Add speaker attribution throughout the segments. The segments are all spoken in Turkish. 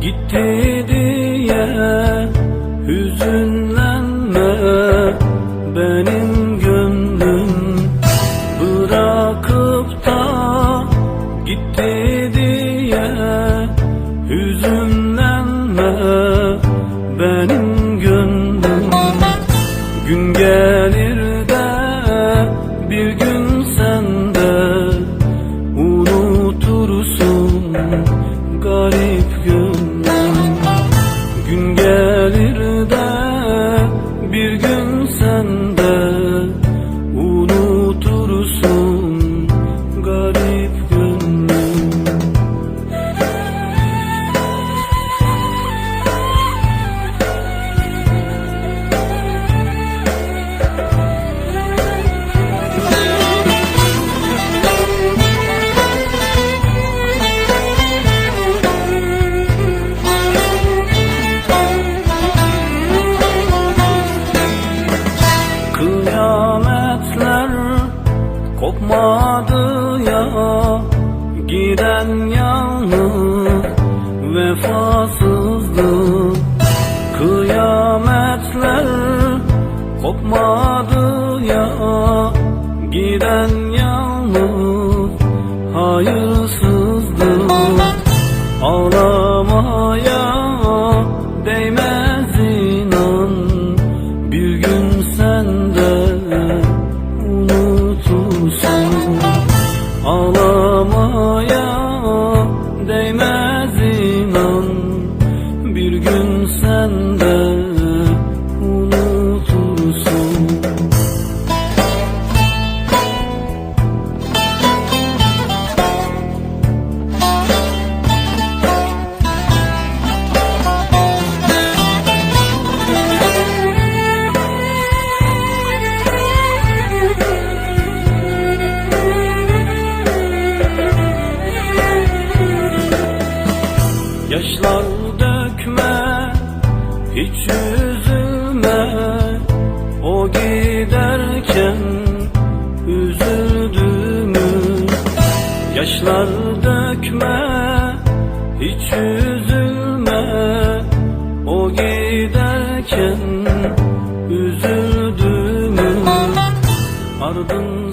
Speaker 1: Gitti diye hüzünlenme. Benim gönlüm bırakıp da Gitti diye hüzünlenme. Benim gönlüm gün gelir de bir gün sen de unutursun. Giden yalnız vefasızdı. Kıyametler kopmadı ya. Giden dökme Hiç üzülme. O giderken Üzüldüğümü Yaşlar dökme Hiç üzülme. O giderken Üzüldüğümü Ardın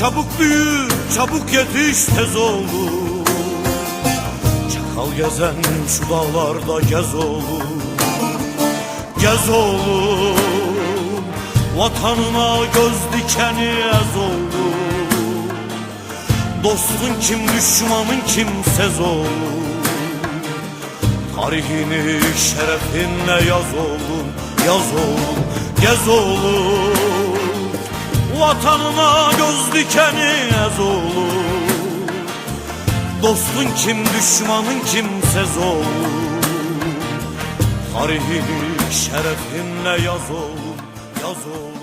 Speaker 2: Çabuk büyü, çabuk yetiş tez oğlum Çakal gezen şu dağlarda gez oğlum Gez oğlum Vatanına göz dikeni ez oğlum Dostun kim düşmanın kimsez oğlum Tarihini şerefinle yaz oğlum Yaz oğlum, gez oğlum Vatanına göz dikeni ez oğlum Dostun kim düşmanın kimsez oğlum Tarihini şerefinle yaz oğlum Yaz oğlum